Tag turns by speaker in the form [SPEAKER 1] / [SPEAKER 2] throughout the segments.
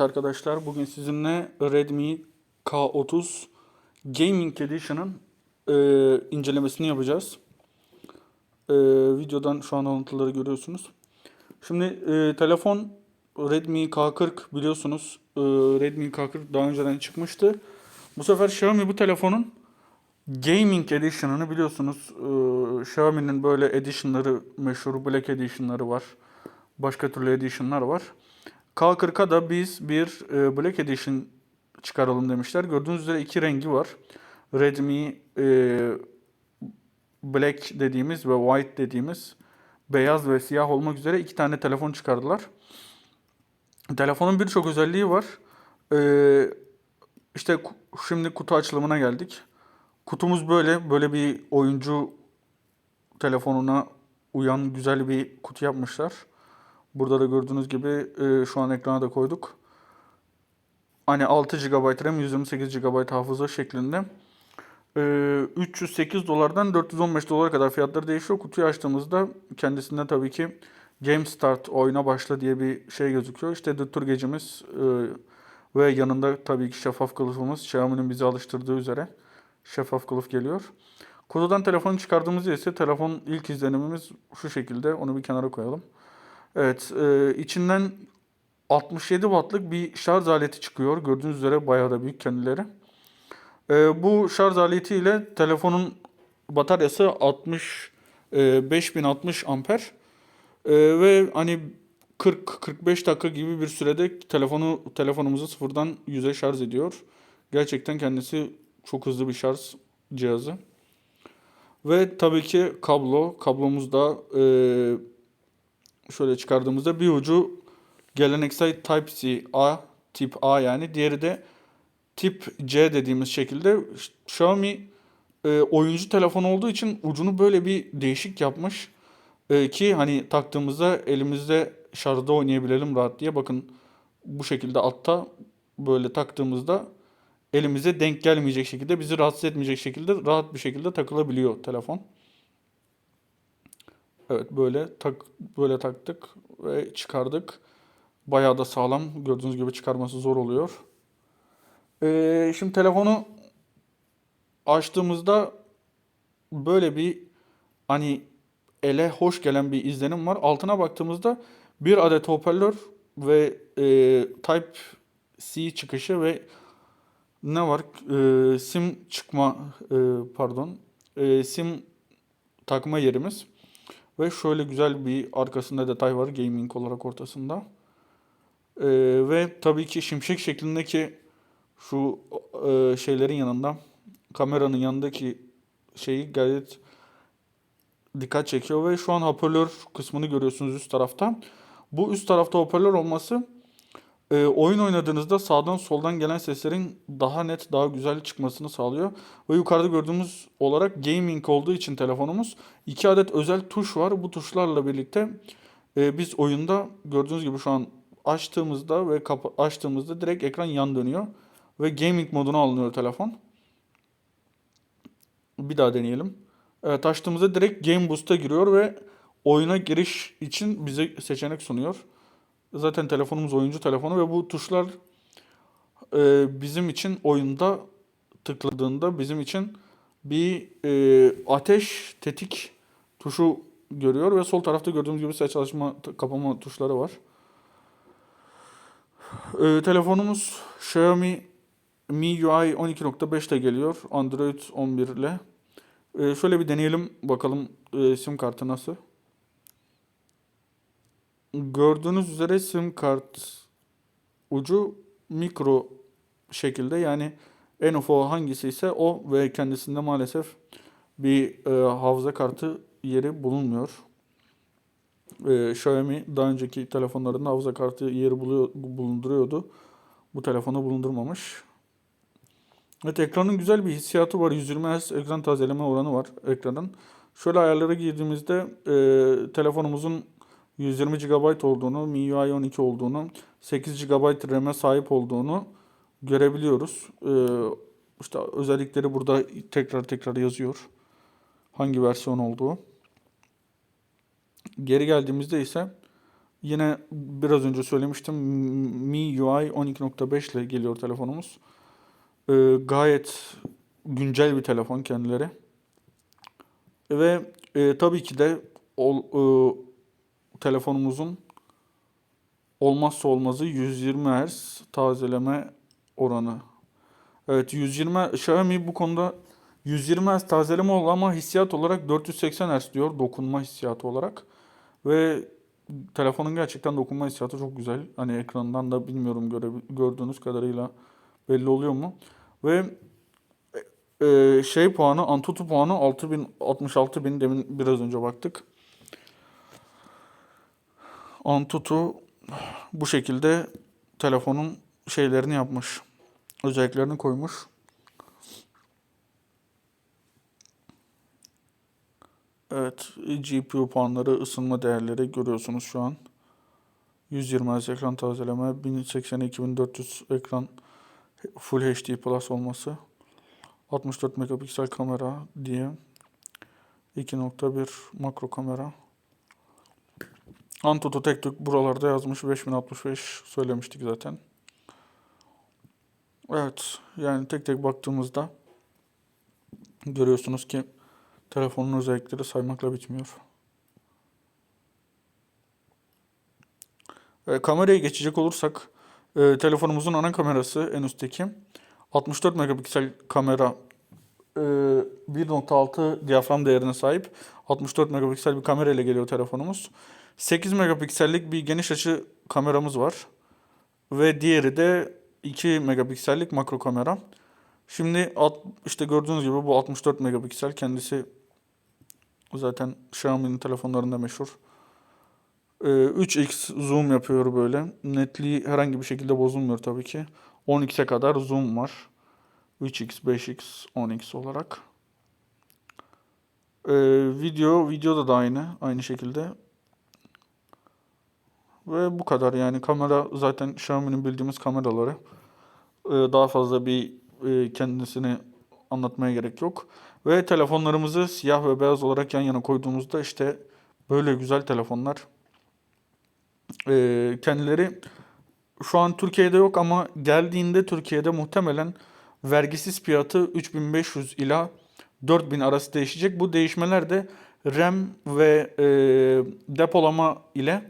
[SPEAKER 1] Evet arkadaşlar bugün sizinle Redmi K30 Gaming Edition'ın e, incelemesini yapacağız. E, videodan şu an alıntıları görüyorsunuz. Şimdi e, telefon Redmi K40 biliyorsunuz. E, Redmi K40 daha önceden çıkmıştı. Bu sefer Xiaomi bu telefonun Gaming Edition'ını biliyorsunuz. E, Xiaomi'nin böyle edition'ları meşhur Black Edition'ları var. Başka türlü edition'lar var. K40'a da biz bir e, Black Edition çıkaralım demişler. Gördüğünüz üzere iki rengi var. Redmi e, Black dediğimiz ve White dediğimiz beyaz ve siyah olmak üzere iki tane telefon çıkardılar. Telefonun birçok özelliği var. Ee, işte şimdi kutu açılımına geldik. Kutumuz böyle. Böyle bir oyuncu telefonuna uyan güzel bir kutu yapmışlar. Burada da gördüğünüz gibi e, şu an ekrana da koyduk. Hani 6 GB RAM, 128 GB hafıza şeklinde. E, 308 dolardan 415 dolara kadar fiyatları değişiyor. Kutuyu açtığımızda kendisinde tabii ki Game Start oyuna başla diye bir şey gözüküyor. İşte dıttır gecemiz e, ve yanında tabii ki şeffaf kılıfımız. Xiaomi'nin bizi alıştırdığı üzere şeffaf kılıf geliyor. Kutudan telefonu çıkardığımızda ise telefon ilk izlenimimiz şu şekilde. Onu bir kenara koyalım. Evet, e, içinden 67 wattlık bir şarj aleti çıkıyor. Gördüğünüz üzere bayağı da büyük kendileri. E, bu şarj aletiyle telefonun bataryası 60 e, 5060 amper. E, ve hani 40-45 dakika gibi bir sürede telefonu telefonumuzu sıfırdan 100'e şarj ediyor. Gerçekten kendisi çok hızlı bir şarj cihazı. Ve tabii ki kablo. Kablomuz da e, şöyle çıkardığımızda bir ucu geleneksel Type-C A, tip A yani. Diğeri de tip C dediğimiz şekilde Xiaomi e, oyuncu telefon olduğu için ucunu böyle bir değişik yapmış. E, ki hani taktığımızda elimizde şarjda oynayabilelim rahat diye. Bakın bu şekilde altta böyle taktığımızda elimize denk gelmeyecek şekilde, bizi rahatsız etmeyecek şekilde rahat bir şekilde takılabiliyor telefon. Evet böyle tak böyle taktık ve çıkardık. Bayağı da sağlam. Gördüğünüz gibi çıkarması zor oluyor. Ee, şimdi telefonu açtığımızda böyle bir hani ele hoş gelen bir izlenim var. Altına baktığımızda bir adet hoparlör ve e, Type-C çıkışı ve ne var? E, sim çıkma e, pardon. E, sim takma yerimiz. Ve şöyle güzel bir arkasında detay var gaming olarak ortasında. Ee, ve tabii ki şimşek şeklindeki şu e, şeylerin yanında kameranın yanındaki şeyi gayet dikkat çekiyor ve şu an hoparlör kısmını görüyorsunuz üst tarafta. Bu üst tarafta hoparlör olması e, oyun oynadığınızda sağdan soldan gelen seslerin daha net, daha güzel çıkmasını sağlıyor. Ve yukarıda gördüğümüz olarak gaming olduğu için telefonumuz iki adet özel tuş var. Bu tuşlarla birlikte e, biz oyunda gördüğünüz gibi şu an açtığımızda ve kapa- açtığımızda direkt ekran yan dönüyor. Ve gaming moduna alınıyor telefon. Bir daha deneyelim. Evet açtığımızda direkt Game Boost'a giriyor ve oyuna giriş için bize seçenek sunuyor. Zaten telefonumuz oyuncu telefonu ve bu tuşlar e, bizim için oyunda tıkladığında bizim için bir e, ateş tetik tuşu görüyor ve sol tarafta gördüğümüz gibi ses çalışma kapama tuşları var. E, telefonumuz Xiaomi MIUI 12.5 ile geliyor. Android 11 ile. E, şöyle bir deneyelim bakalım e, sim kartı nasıl. Gördüğünüz üzere sim kart ucu mikro şekilde yani en ufak hangisi ise o ve kendisinde maalesef bir e, hafıza kartı yeri bulunmuyor. E, Xiaomi daha önceki telefonlarında hafıza kartı yeri buluyor, bulunduruyordu. Bu telefonu bulundurmamış. Evet ekranın güzel bir hissiyatı var. 120 Hz ekran tazeleme oranı var ekranın. Şöyle ayarlara girdiğimizde e, telefonumuzun 120 GB olduğunu, MIUI 12 olduğunu, 8 GB RAM'e sahip olduğunu görebiliyoruz. Ee, işte özellikleri burada tekrar tekrar yazıyor. Hangi versiyon olduğu. Geri geldiğimizde ise Yine biraz önce söylemiştim MIUI 12.5 ile geliyor telefonumuz. Ee, gayet güncel bir telefon kendileri. Ve e, tabii ki de ol, e, telefonumuzun olmazsa olmazı 120 Hz tazeleme oranı. Evet 120 Xiaomi bu konuda 120 Hz tazeleme oldu ama hissiyat olarak 480 Hz diyor dokunma hissiyatı olarak. Ve telefonun gerçekten dokunma hissiyatı çok güzel. Hani ekrandan da bilmiyorum göre, gördüğünüz kadarıyla belli oluyor mu? Ve e, şey puanı Antutu puanı 6000 66000 demin biraz önce baktık. Antutu bu şekilde telefonun şeylerini yapmış. Özelliklerini koymuş. Evet, GPU puanları, ısınma değerleri görüyorsunuz şu an. 120 Hz ekran tazeleme, 1080 2400 ekran Full HD Plus olması. 64 megapiksel kamera diye. 2.1 makro kamera. Antutu tek tük buralarda yazmış 5065 söylemiştik zaten. Evet yani tek tek baktığımızda görüyorsunuz ki telefonun özellikleri saymakla bitmiyor. E, kameraya geçecek olursak e, telefonumuzun ana kamerası en üstteki 64 megapiksel kamera e, 1.6 diyafram değerine sahip 64 megapiksel bir kamera ile geliyor telefonumuz. 8 megapiksellik bir geniş açı kameramız var. Ve diğeri de 2 megapiksellik makro kamera. Şimdi alt, işte gördüğünüz gibi bu 64 megapiksel kendisi zaten Xiaomi'nin telefonlarında meşhur. Ee, 3x zoom yapıyor böyle. Netliği herhangi bir şekilde bozulmuyor tabii ki. 10x'e kadar zoom var. 3x, 5x, 10x olarak. Ee, video, videoda da aynı. Aynı şekilde. Ve bu kadar yani kamera zaten Xiaomi'nin bildiğimiz kameraları. Ee, daha fazla bir e, kendisini anlatmaya gerek yok. Ve telefonlarımızı siyah ve beyaz olarak yan yana koyduğumuzda işte böyle güzel telefonlar. Ee, kendileri şu an Türkiye'de yok ama geldiğinde Türkiye'de muhtemelen vergisiz fiyatı 3500 ila 4000 arası değişecek. Bu değişmeler de RAM ve e, depolama ile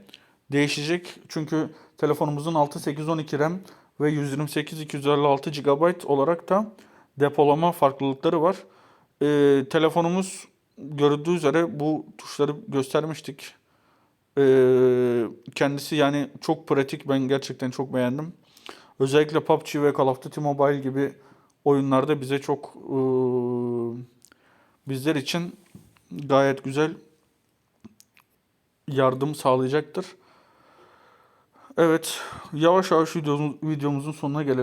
[SPEAKER 1] değişecek. Çünkü telefonumuzun 6812 RAM ve 128 256 GB olarak da depolama farklılıkları var. Ee, telefonumuz görüldüğü üzere bu tuşları göstermiştik. Ee, kendisi yani çok pratik. Ben gerçekten çok beğendim. Özellikle PUBG ve Call of Duty Mobile gibi oyunlarda bize çok e, bizler için gayet güzel yardım sağlayacaktır. Evet, yavaş yavaş videomuzun sonuna gelelim.